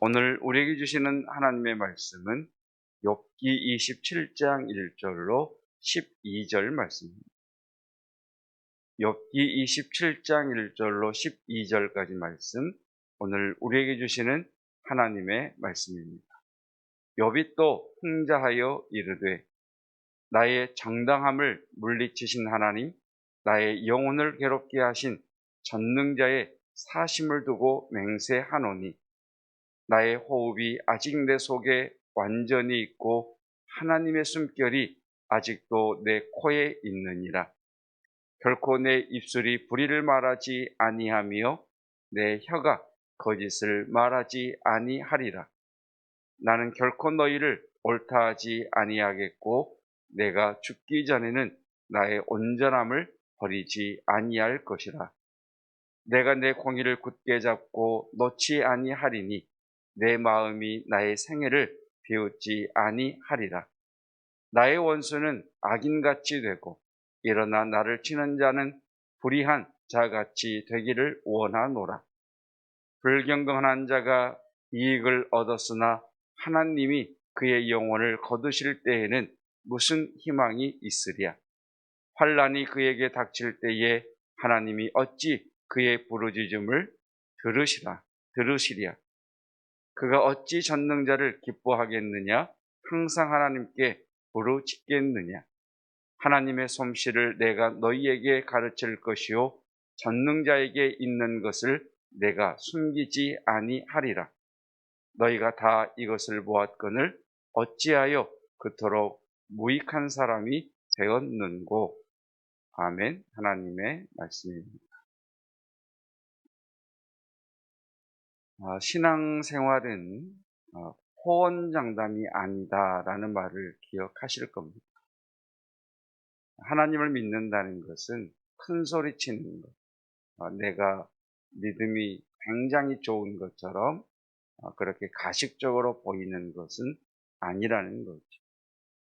오늘 우리에게 주시는 하나님의 말씀은 욥기 27장 1절로 12절 말씀입니다. 욥기 27장 1절로 12절까지 말씀 오늘 우리에게 주시는 하나님의 말씀입니다. 욥이 또 흥자하여 이르되 나의 정당함을 물리치신 하나님 나의 영혼을 괴롭게 하신 전능자의 사심을 두고 맹세하노니 나의 호흡이 아직 내 속에 완전히 있고 하나님의 숨결이 아직도 내 코에 있느니라. 결코 내 입술이 불의를 말하지 아니하며 내 혀가 거짓을 말하지 아니하리라. 나는 결코 너희를 옳다 하지 아니하겠고 내가 죽기 전에는 나의 온전함을 버리지 아니할 것이라. 내가 내 공의를 굳게 잡고 놓지 아니하리니 내 마음이 나의 생애를 비웃지 아니하리라. 나의 원수는 악인같이 되고 일어나 나를 치는 자는 불의한 자같이 되기를 원하노라. 불경건한 자가 이익을 얻었으나 하나님이 그의 영혼을 거두실 때에는 무슨 희망이 있으랴. 환란이 그에게 닥칠 때에 하나님이 어찌 그의 부르짖음을 들으시라 들으시랴. 그가 어찌 전능자를 기뻐하겠느냐? 항상 하나님께 부르짖겠느냐? 하나님의 솜씨를 내가 너희에게 가르칠 것이요 전능자에게 있는 것을 내가 숨기지 아니하리라. 너희가 다 이것을 보았거늘 어찌하여 그토록 무익한 사람이 되었는고. 아멘. 하나님의 말씀입니다. 신앙생활은 어, 호언장담이 아니다라는 말을 기억하실 겁니다. 하나님을 믿는다는 것은 큰 소리 치는 것, 어, 내가 믿음이 굉장히 좋은 것처럼 어, 그렇게 가식적으로 보이는 것은 아니라는 거죠.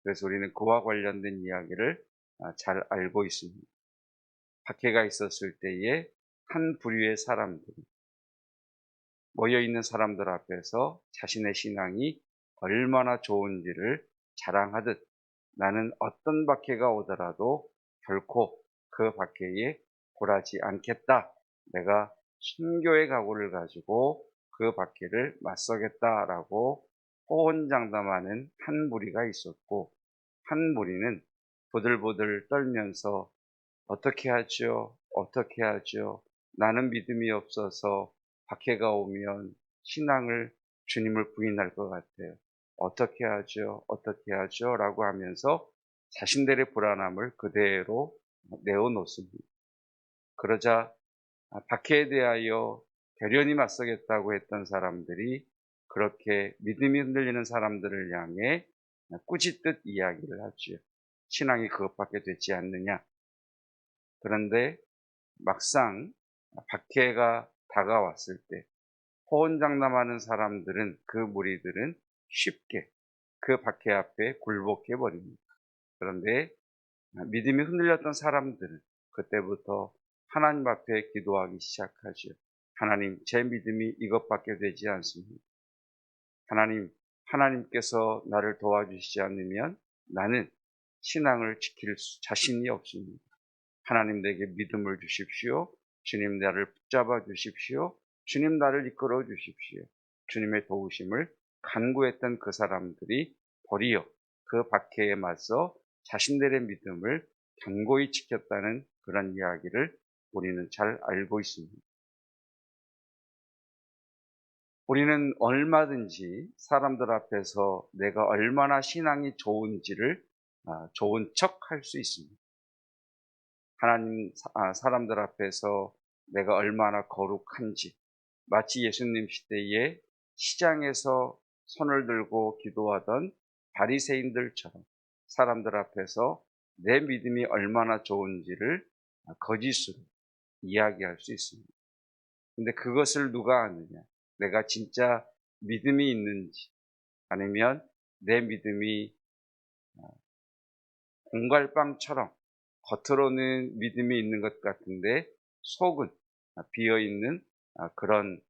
그래서 우리는 그와 관련된 이야기를 어, 잘 알고 있습니다. 박해가 있었을 때에 한 부류의 사람들이 모여 있는 사람들 앞에서 자신의 신앙이 얼마나 좋은지를 자랑하듯 나는 어떤 박해가 오더라도 결코 그 박해에 굴하지 않겠다. 내가 순교의 각오를 가지고 그 박해를 맞서겠다라고 호언장담하는 한 무리가 있었고 한 무리는 부들부들 떨면서 어떻게 하죠? 어떻게 하죠? 나는 믿음이 없어서 박해가 오면 신앙을 주님을 부인할 것 같아요. 어떻게 하죠? 어떻게 하죠? 라고 하면서 자신들의 불안함을 그대로 내어놓습니다. 그러자 박해에 대하여 결연히 맞서겠다고 했던 사람들이 그렇게 믿음이 흔들리는 사람들을 향해 꾸짖듯 이야기를 하죠. 신앙이 그것밖에 되지 않느냐. 그런데 막상 박해가 다가왔을 때 호언장담하는 사람들은 그 무리들은 쉽게 그 박해 앞에 굴복해 버립니다. 그런데 믿음이 흔들렸던 사람들은 그때부터 하나님 앞에 기도하기 시작하죠. 하나님, 제 믿음이 이것밖에 되지 않습니다. 하나님, 하나님께서 나를 도와주시지 않으면 나는 신앙을 지킬 자신이 없습니다. 하나님 내게 믿음을 주십시오. 주님 나를 붙잡아 주십시오. 주님 나를 이끌어 주십시오. 주님의 도우심을 간구했던 그 사람들이 도리어 그 박해에 맞서 자신들의 믿음을 견고히 지켰다는 그런 이야기를 우리는 잘 알고 있습니다. 우리는 얼마든지 사람들 앞에서 내가 얼마나 신앙이 좋은지를 아, 좋은 척 할 수 있습니다. 하나님 아, 사람들 앞에서 내가 얼마나 거룩한지 마치 예수님 시대에 시장에서 손을 들고 기도하던 바리새인들처럼 사람들 앞에서 내 믿음이 얼마나 좋은지를 거짓으로 이야기할 수 있습니다. 근데 그것을 누가 아느냐? 내가 진짜 믿음이 있는지 아니면 내 믿음이 공갈빵처럼 겉으로는 믿음이 있는 것 같은데 속은 비어 있는 그런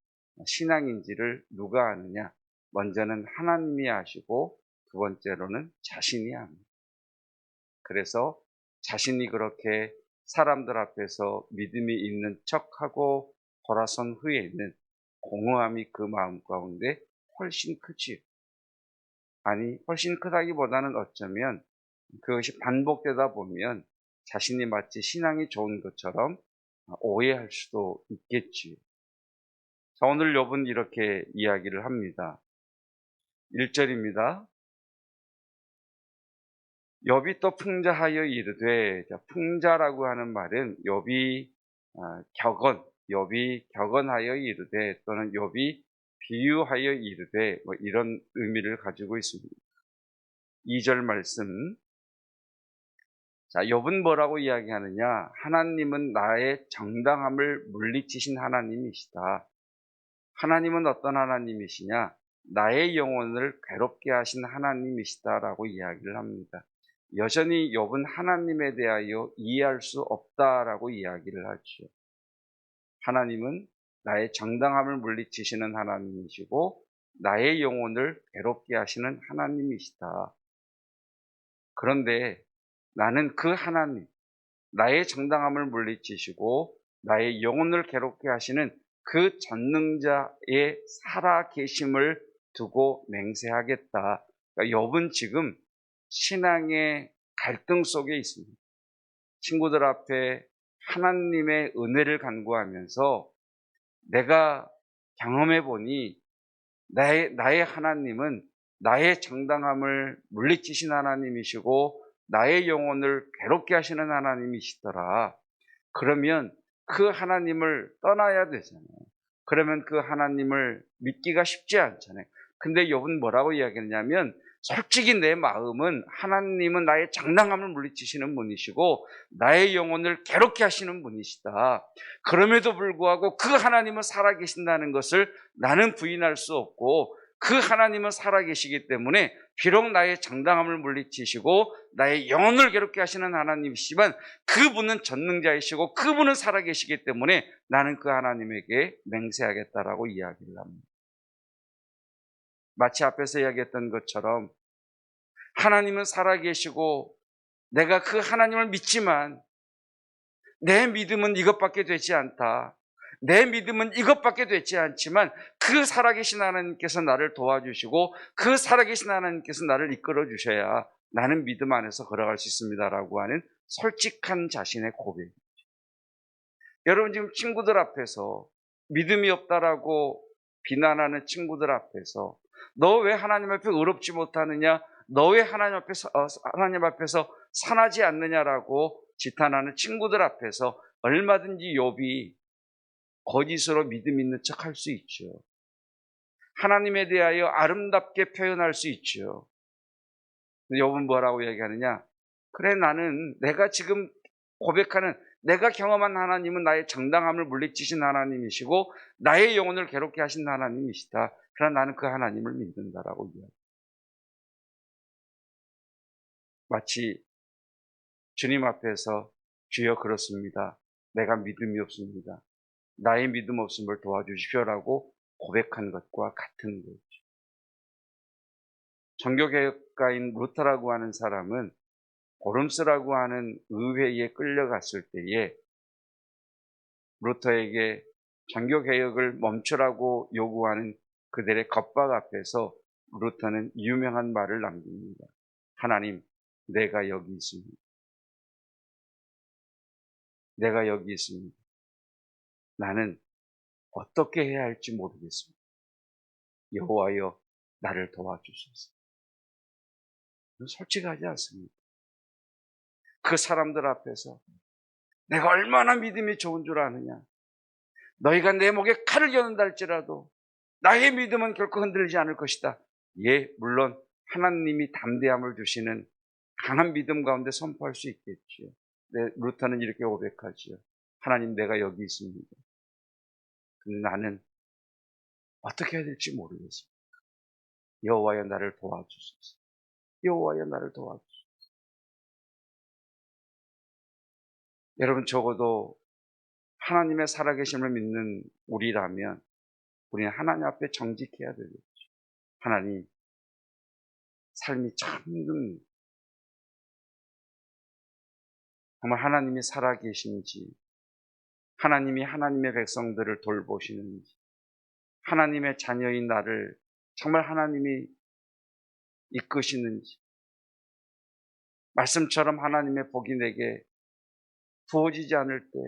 신앙인지를 누가 아느냐? 먼저는 하나님이 아시고 두 번째로는 자신이 압니다. 그래서 자신이 그렇게 사람들 앞에서 믿음이 있는 척하고 돌아선 후에는 공허함이 그 마음 가운데 훨씬 크지요. 아니, 훨씬 크다기보다는 어쩌면 그것이 반복되다 보면 자신이 마치 신앙이 좋은 것처럼 오해할 수도 있겠지요. 자, 오늘 욥은 이렇게 이야기를 합니다. 1절입니다. 욥이 또 풍자하여 이르되 자, 풍자라고 하는 말은 욥이 어, 격언, 욥이 격언하여 이르되 또는 욥이 비유하여 이르되 뭐 이런 의미를 가지고 있습니다. 2절 말씀 자, 욥은 뭐라고 이야기하느냐? 하나님은 나의 정당함을 물리치신 하나님이시다. 하나님은 어떤 하나님이시냐? 나의 영혼을 괴롭게 하신 하나님이시다라고 이야기를 합니다. 여전히 욥은 하나님에 대하여 이해할 수 없다라고 이야기를 하죠. 하나님은 나의 정당함을 물리치시는 하나님이시고 나의 영혼을 괴롭게 하시는 하나님이시다. 그런데 나는 그 하나님, 나의 정당함을 물리치시고 나의 영혼을 괴롭게 하시는 그 전능자의 살아 계심을 두고 맹세하겠다. 그러니까 욥은 지금 신앙의 갈등 속에 있습니다. 친구들 앞에 하나님의 은혜를 간구하면서 내가 경험해 보니 나의, 나의 하나님은 나의 정당함을 물리치신 하나님이시고 나의 영혼을 괴롭게 하시는 하나님이시더라. 그러면 그 하나님을 떠나야 되잖아요. 그러면 그 하나님을 믿기가 쉽지 않잖아요. 근데 욥은 뭐라고 이야기했냐면 솔직히 내 마음은 하나님은 나의 장당함을 물리치시는 분이시고 나의 영혼을 괴롭게 하시는 분이시다. 그럼에도 불구하고 그 하나님은 살아계신다는 것을 나는 부인할 수 없고 그 하나님은 살아계시기 때문에 비록 나의 정당함을 물리치시고 나의 영혼을 괴롭게 하시는 하나님이시지만 그분은 전능자이시고 그분은 살아계시기 때문에 나는 그 하나님에게 맹세하겠다라고 이야기를 합니다. 마치 앞에서 이야기했던 것처럼 하나님은 살아계시고 내가 그 하나님을 믿지만 내 믿음은 이것밖에 되지 않다. 내 믿음은 이것밖에 되지 않지만 그 살아계신 하나님께서 나를 도와주시고 그 살아계신 하나님께서 나를 이끌어 주셔야 나는 믿음 안에서 걸어갈 수 있습니다라고 하는 솔직한 자신의 고백. 여러분 지금 친구들 앞에서 믿음이 없다라고 비난하는 친구들 앞에서 너 왜 하나님 앞에 의롭지 못하느냐? 너 왜 하나님 앞에서 어, 하나님 앞에서 산하지 않느냐라고 지탄하는 친구들 앞에서 얼마든지 욥이 거짓으로 믿음 있는 척 할 수 있죠. 하나님에 대하여 아름답게 표현할 수 있죠. 욥은 뭐라고 얘기하느냐? 그래 나는 내가 지금 고백하는 내가 경험한 하나님은 나의 정당함을 물리치신 하나님이시고 나의 영혼을 괴롭게 하신 하나님이시다. 그러나 나는 그 하나님을 믿는다라고 이야기. 마치 주님 앞에서 주여 그렇습니다. 내가 믿음이 없습니다. 나의 믿음 없음을 도와주십시오라고 고백한 것과 같은 거죠. 종교개혁가인 루터라고 하는 사람은 보름스라고 하는 의회에 끌려갔을 때에 루터에게 종교개혁을 멈추라고 요구하는 그들의 겁박 앞에서 루터는 유명한 말을 남깁니다. 하나님, 내가 여기 있습니다. 내가 여기 있습니다. 나는 어떻게 해야 할지 모르겠습니다. 여호와여 나를 도와주소서. 솔직하지 않습니다. 그 사람들 앞에서 내가 얼마나 믿음이 좋은 줄 아느냐. 너희가 내 목에 칼을 겨눈다 할지라도 나의 믿음은 결코 흔들리지 않을 것이다. 예, 물론 하나님이 담대함을 주시는 강한 믿음 가운데 선포할 수 있겠지요. 네, 루터는 이렇게 고백하지요. 하나님 내가 여기 있습니다. 나는 어떻게 해야 될지 모르겠습니다. 여호와여 나를 도와주소서. 여호와여 나를 도와주소서. 여러분 적어도 하나님의 살아계심을 믿는 우리라면 우리는 하나님 앞에 정직해야 되겠죠. 하나님, 삶이 참 힘듭니다. 정말 하나님이 살아계신지, 하나님이 하나님의 백성들을 돌보시는지, 하나님의 자녀인 나를 정말 하나님이 이끄시는지, 말씀처럼 하나님의 복이 내게 부어지지 않을 때,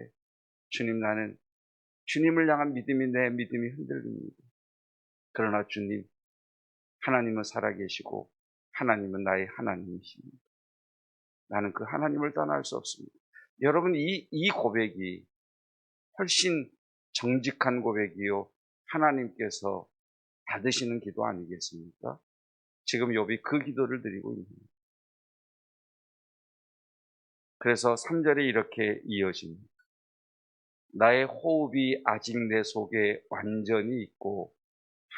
주님 나는 주님을 향한 믿음이 내 믿음이 흔들립니다. 그러나 주님, 하나님은 살아계시고, 하나님은 나의 하나님이십니다. 나는 그 하나님을 떠날 수 없습니다. 여러분, 이, 이 고백이 훨씬 정직한 고백이요. 하나님께서 받으시는 기도 아니겠습니까? 지금 욥이 그 기도를 드리고 있는 거예요. 그래서 3절에 이렇게 이어집니다. 나의 호흡이 아직 내 속에 완전히 있고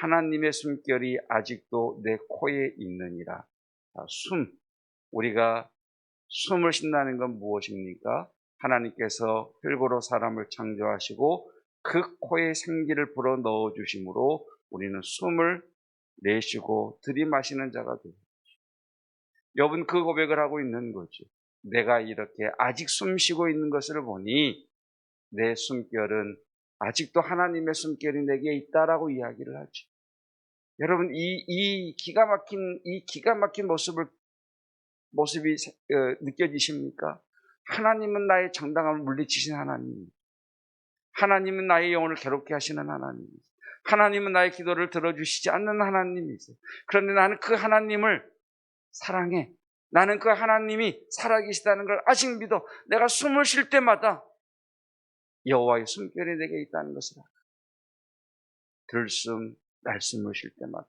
하나님의 숨결이 아직도 내 코에 있느니라. 숨. 우리가 숨을 쉰다는 건 무엇입니까? 하나님께서 흙으로 사람을 창조하시고 그 코에 생기를 불어 넣어 주심으로 우리는 숨을 내쉬고 들이마시는 자가 되죠. 여분 그 고백을 하고 있는 거죠. 내가 이렇게 아직 숨 쉬고 있는 것을 보니 내 숨결은 아직도 하나님의 숨결이 내게 있다라고 이야기를 하죠. 여러분 이, 이 기가 막힌 이 기가 막힌 모습을 모습이 어, 느껴지십니까? 하나님은 나의 정당함을 물리치신 하나님. 하나님은 나의 영혼을 괴롭게 하시는 하나님. 하나님은 나의 기도를 들어주시지 않는 하나님이세요. 그런데 나는 그 하나님을 사랑해. 나는 그 하나님이 살아계시다는 걸 아직 믿어. 내가 숨을 쉴 때마다 여호와의 숨결이 내게 있다는 것을 알아. 들숨, 날숨을 쉴 때마다.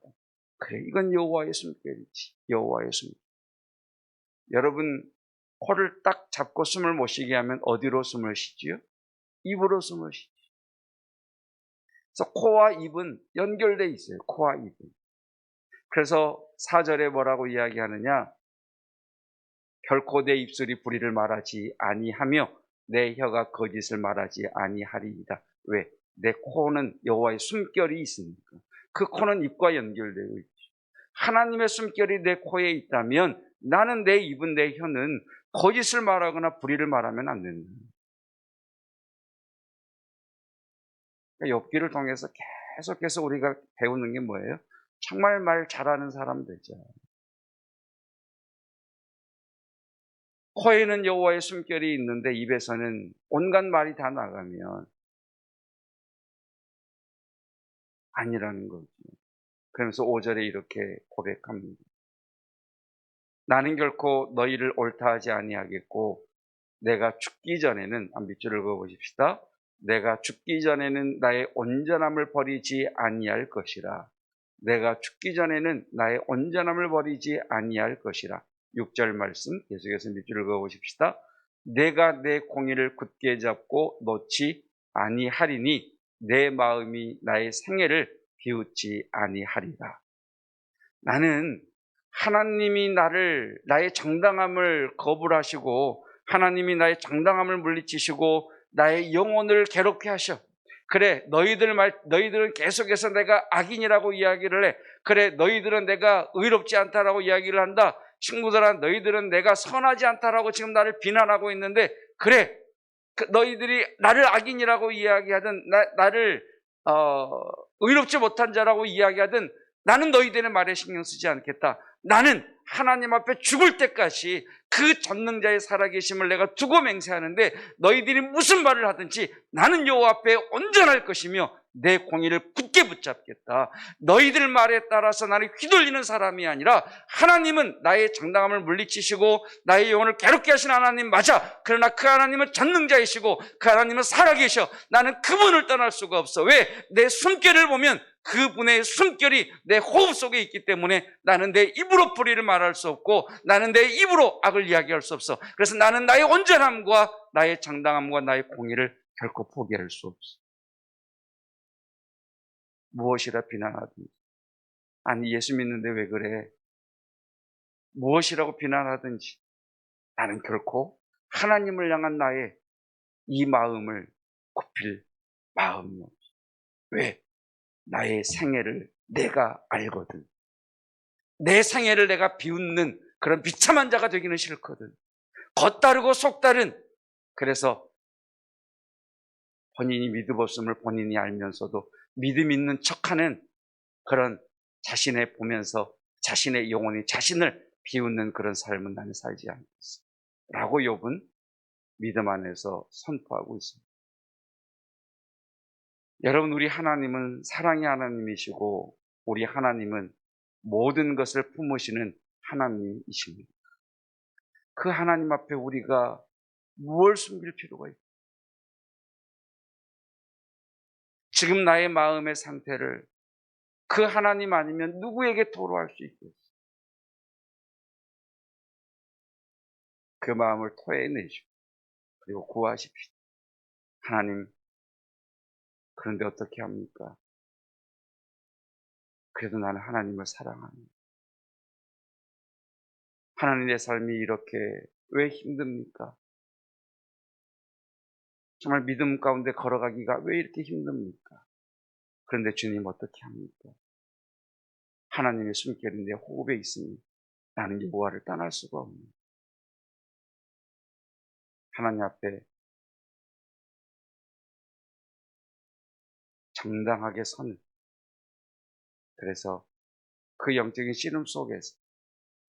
그래, 이건 여호와의 숨결이지. 여호와의 숨결. 여러분, 코를 딱 잡고 숨을 못 쉬게 하면 어디로 숨을 쉬지요? 입으로 숨을 쉬죠. 그래서 코와 입은 연결돼 있어요. 코와 입은. 그래서 사절에 뭐라고 이야기하느냐? 결코 내 입술이 불의를 말하지 아니하며 내 혀가 거짓을 말하지 아니하리이다. 왜? 내 코는 여호와의 숨결이 있으니까. 그 코는 입과 연결되어 있죠. 하나님의 숨결이 내 코에 있다면 나는 내 입은 내 혀는 거짓을 말하거나 불의를 말하면 안 된다. 엽기를 그러니까 통해서 계속해서 우리가 배우는 게 뭐예요? 정말 말 잘하는 사람 되죠. 코에는 여호와의 숨결이 있는데 입에서는 온갖 말이 다 나가면 아니라는 거죠. 그러면서 5절에 이렇게 고백합니다. 나는 결코 너희를 옳다 하지 아니하겠고 내가 죽기 전에는 한 밑줄 읽어보십시다. 내가 죽기 전에는 나의 온전함을 버리지 아니할 것이라. 내가 죽기 전에는 나의 온전함을 버리지 아니할 것이라. 6절 말씀 계속해서 밑줄 읽어보십시다. 내가 내 공의를 굳게 잡고 놓지 아니하리니 내 마음이 나의 생애를 비웃지 아니하리라. 나는 하나님이 나를 나의 정당함을 거부하시고 하나님이 나의 정당함을 물리치시고 나의 영혼을 괴롭게 하셔. 그래 너희들 말 너희들은 계속해서 내가 악인이라고 이야기를 해. 그래 너희들은 내가 의롭지 않다라고 이야기를 한다. 친구들아 너희들은 내가 선하지 않다라고 지금 나를 비난하고 있는데 그래 그 너희들이 나를 악인이라고 이야기하든 나, 를 어, 의롭지 못한 자라고 이야기하든 나는 너희들의 말에 신경 쓰지 않겠다. 나는 하나님 앞에 죽을 때까지 그 전능자의 살아계심을 내가 두고 맹세하는데 너희들이 무슨 말을 하든지 나는 여호와 앞에 온전할 것이며 내 공의를 굳게 붙잡겠다. 너희들 말에 따라서 나를 휘둘리는 사람이 아니라 하나님은 나의 정당함을 물리치시고 나의 영혼을 괴롭게 하신 하나님 맞아. 그러나 그 하나님은 전능자이시고 그 하나님은 살아계셔. 나는 그분을 떠날 수가 없어. 왜? 내 숨결을 보면 그분의 숨결이 내 호흡 속에 있기 때문에 나는 내 입으로 불의를 말할 수 없고 나는 내 입으로 악을 이야기할 수 없어. 그래서 나는 나의 온전함과 나의 정당함과 나의 공의를 결코 포기할 수 없어. 무엇이라 비난하든지. 아니, 예수 믿는데 왜 그래? 무엇이라고 비난하든지. 나는 결코 하나님을 향한 나의 이 마음을 굽힐 마음이 없어. 왜? 나의 생애를 내가 알거든. 내 생애를 내가 비웃는 그런 비참한 자가 되기는 싫거든. 겉다르고 속다른 그래서 본인이 믿음 없음을 본인이 알면서도 믿음 있는 척하는 그런 자신의 보면서 자신의 영혼이 자신을 비웃는 그런 삶은 나는 살지 않겠어. 라고 욥은 믿음 안에서 선포하고 있습니다. 여러분, 우리 하나님은 사랑의 하나님이시고, 우리 하나님은 모든 것을 품으시는 하나님이십니다. 그 하나님 앞에 우리가 무엇을 숨길 필요가 있고, 지금 나의 마음의 상태를 그 하나님 아니면 누구에게 토로할 수 있겠어요? 그 마음을 토해내시고 그리고 구하십시오. 하나님, 그런데 어떻게 합니까? 그래도 나는 하나님을 사랑합니다. 하나님의 삶이 이렇게 왜 힘듭니까? 정말 믿음 가운데 걸어가기가 왜 이렇게 힘듭니까? 그런데 주님 어떻게 합니까? 하나님의 숨결이 내 호흡에 있으니 나는 여호와를 떠날 수가 없네. 하나님 앞에 정당하게 서는 그래서 그 영적인 씨름 속에서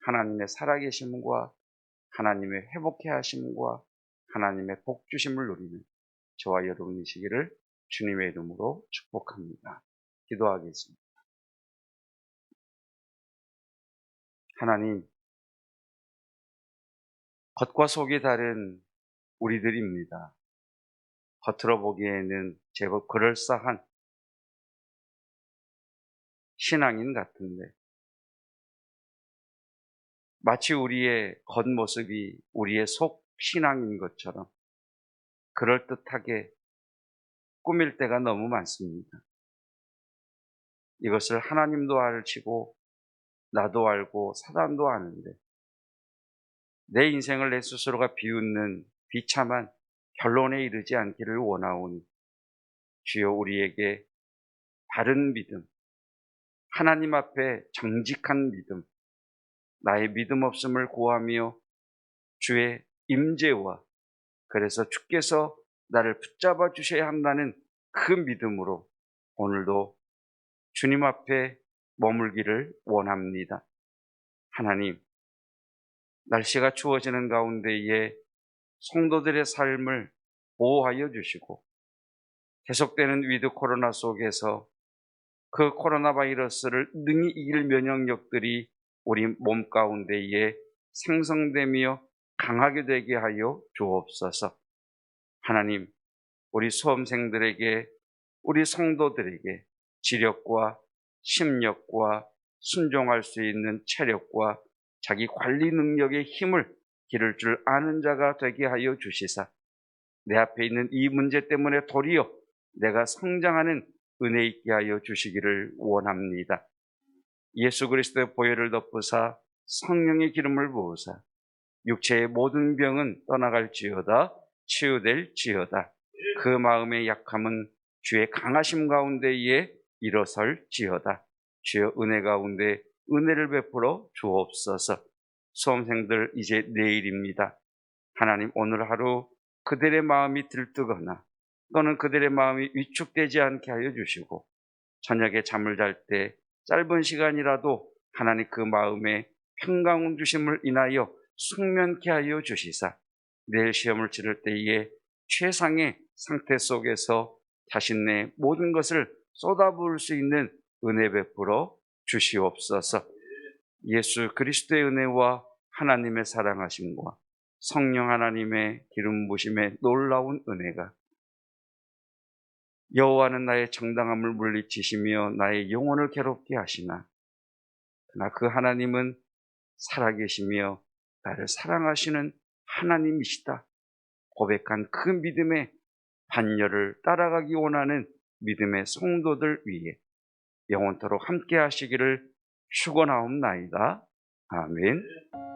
하나님의 살아계심과 하나님의 회복해 하심과 하나님의 복 주심을 누리는 저와 여러분이시기를 주님의 이름으로 축복합니다. 기도하겠습니다. 하나님, 겉과 속이 다른 우리들입니다. 겉으로 보기에는 제법 그럴싸한 신앙인 같은데, 마치 우리의 겉모습이 우리의 속 신앙인 것처럼 그럴듯하게 꾸밀 때가 너무 많습니다. 이것을 하나님도 알치고 나도 알고 사단도 아는데 내 인생을 내 스스로가 비웃는 비참한 결론에 이르지 않기를 원하오니 주여 우리에게 바른 믿음, 하나님 앞에 정직한 믿음, 나의 믿음 없음을 구하며 주의 임재와 그래서 주께서 나를 붙잡아 주셔야 한다는 그 믿음으로 오늘도 주님 앞에 머물기를 원합니다. 하나님, 날씨가 추워지는 가운데에 성도들의 삶을 보호하여 주시고 계속되는 위드 코로나 속에서 그 코로나 바이러스를 능히 이길 면역력들이 우리 몸 가운데에 생성되며 강하게 되게 하여 주옵소서. 하나님, 우리 수험생들에게, 우리 성도들에게 지력과 심력과 순종할 수 있는 체력과 자기 관리 능력의 힘을 기를 줄 아는 자가 되게 하여 주시사 내 앞에 있는 이 문제 때문에 도리어 내가 성장하는 은혜 있게 하여 주시기를 원합니다. 예수 그리스도의 보혈을 덮으사 성령의 기름을 부으사 육체의 모든 병은 떠나갈지어다 치유될지어다. 그 마음의 약함은 주의 강하심 가운데에 일어설지어다. 주여 은혜 가운데 은혜를 베풀어 주옵소서. 수험생들 이제 내일입니다. 하나님 오늘 하루 그들의 마음이 들뜨거나 또는 그들의 마음이 위축되지 않게 하여 주시고 저녁에 잠을 잘 때 짧은 시간이라도 하나님 그 마음에 평강 주심을 인하여 숙면케 하여 주시사 내일 시험을 치를 때에 최상의 상태 속에서 자신의 모든 것을 쏟아부을 수 있는 은혜 베풀어 주시옵소서. 예수 그리스도의 은혜와 하나님의 사랑하심과 성령 하나님의 기름 부심의 놀라운 은혜가 여호와는 나의 정당함을 물리치시며 나의 영혼을 괴롭게 하시나 그러나 그 하나님은 살아계시며 나를 사랑하시는 하나님이시다. 고백한 그 믿음의 반열을 따라가기 원하는 믿음의 성도들 위해 영원토록 함께 하시기를 축원하옵나이다. 아멘.